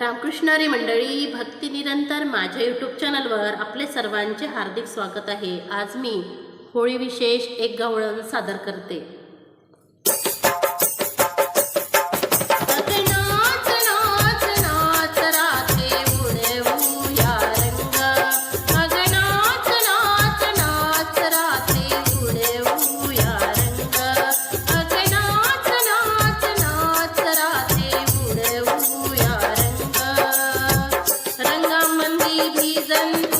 रामकृष्णारी मंडळी भक्ती निरंतर माझ्या यूट्यूब चॅनलवर आपले सर्वांचे हार्दिक स्वागत आहे. आज मी होळी विशेष एक गवळण सादर करते. reason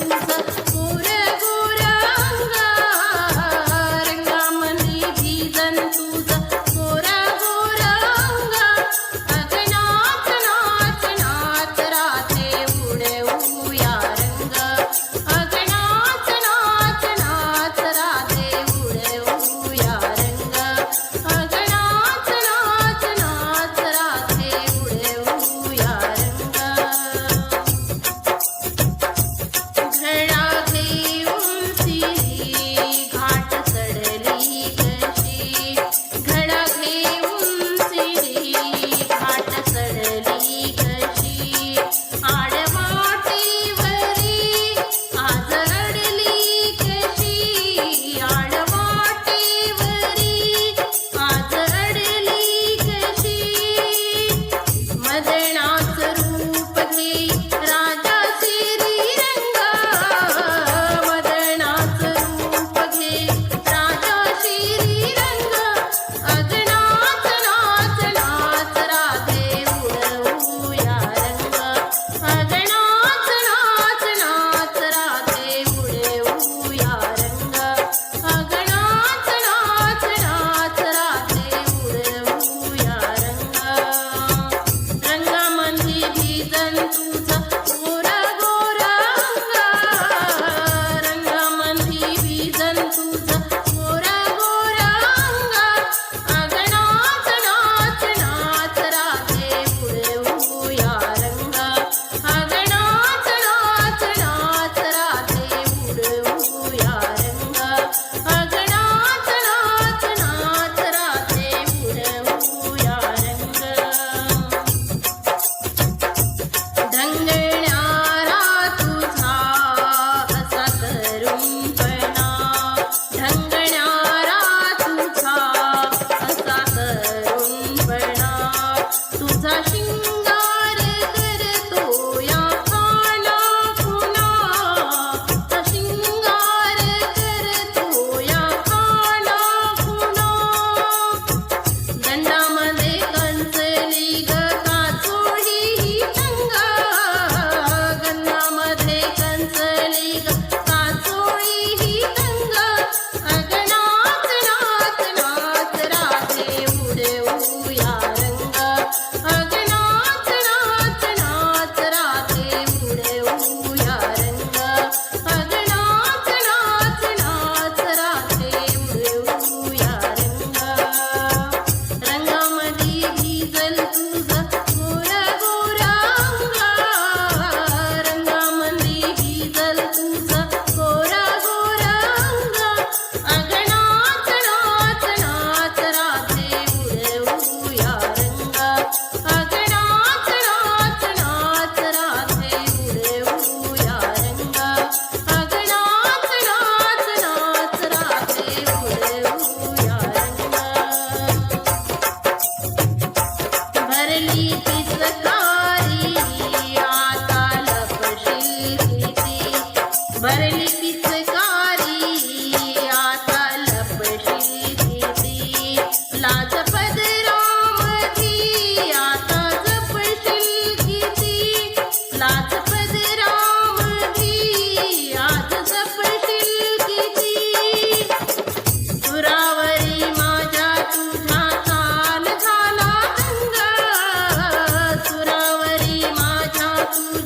ಬರಲಿ ತ Thank you.